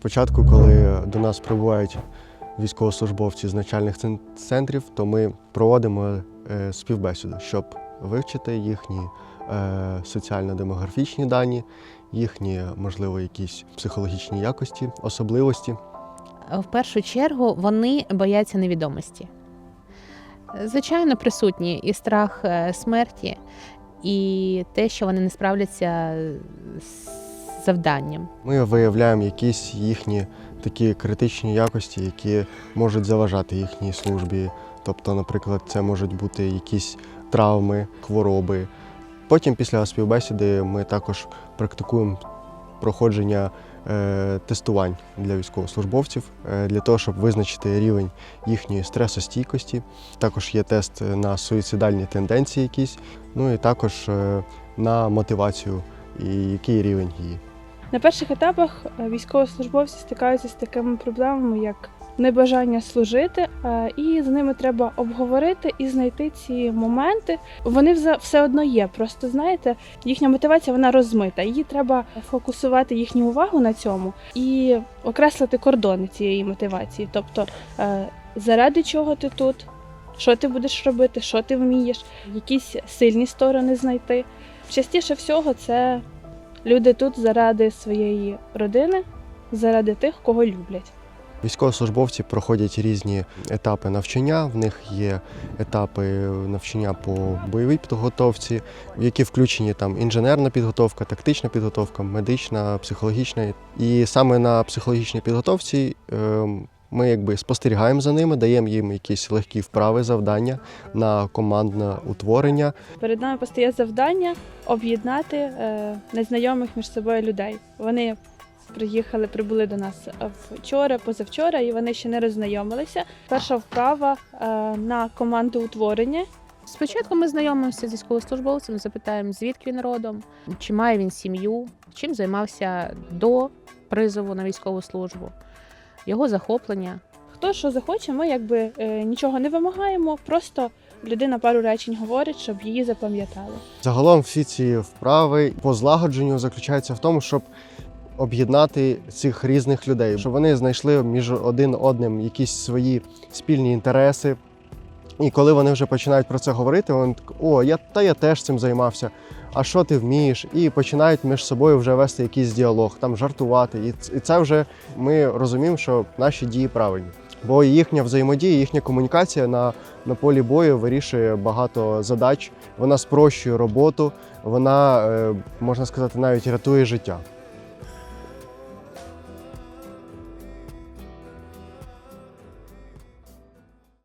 Спочатку, коли до нас прибувають військовослужбовці з начальних центрів, то ми проводимо е, співбесіду, щоб вивчити їхні е, соціально-демографічні дані, їхні, можливо, якісь психологічні якості, особливості. В першу чергу вони бояться невідомості. Звичайно, присутні і страх е, смерті, і те, що вони не справляться з завданням. Ми виявляємо якісь їхні такі критичні якості, які можуть заважати їхній службі. Тобто, наприклад, це можуть бути якісь травми, хвороби. Потім, після співбесіди, ми також практикуємо проходження е, тестувань для військовослужбовців е, для того, щоб визначити рівень їхньої стресостійкості. Також є тест на суїцидальні тенденції якісь, ну і також е, на мотивацію і який рівень її. На перших етапах е, військовослужбовці стикаються з такими проблемами, як небажання служити, е, і з ними треба обговорити і знайти ці моменти. Вони все одно є. Просто знаєте, їхня мотивація вона розмита. Її треба фокусувати їхню увагу на цьому і окреслити кордони цієї мотивації. Тобто, е, заради чого ти тут, що ти будеш робити, що ти вмієш, якісь сильні сторони знайти. Частіше всього це Люди тут заради своєї родини, заради тих, кого люблять. Військовослужбовці проходять різні етапи навчання. В них є етапи навчання по бойовій підготовці, в які включені там інженерна підготовка, тактична підготовка, медична, психологічна. І саме на психологічній підготовці ем, ми якби спостерігаємо за ними, даємо їм якісь легкі вправи, завдання на командне утворення. Перед нами постає завдання об'єднати е, незнайомих між собою людей. Вони приїхали, прибули до нас вчора, позавчора, і вони ще не роззнайомилися. Перша вправа е, на команду утворення. Спочатку ми знайомимося з військовослужбовцем, запитаємо, звідки він родом, чи має він сім'ю, чим займався до призову на військову службу, його захоплення. Хто що захоче, ми якби е, нічого не вимагаємо, просто людина пару речень говорить, щоб її запам'ятали. Загалом всі ці вправи по злагодженню заключаються в тому, щоб об'єднати цих різних людей, щоб вони знайшли між один одним якісь свої спільні інтереси. І коли вони вже починають про це говорити, вони так, о, я та я теж цим займався. А що ти вмієш? І починають між собою вже вести якийсь діалог, там жартувати. І і це вже ми розуміємо, що наші дії правильні. Бо їхня взаємодія, їхня комунікація на, на полі бою вирішує багато задач. Вона спрощує роботу, вона, е, можна сказати, навіть рятує життя.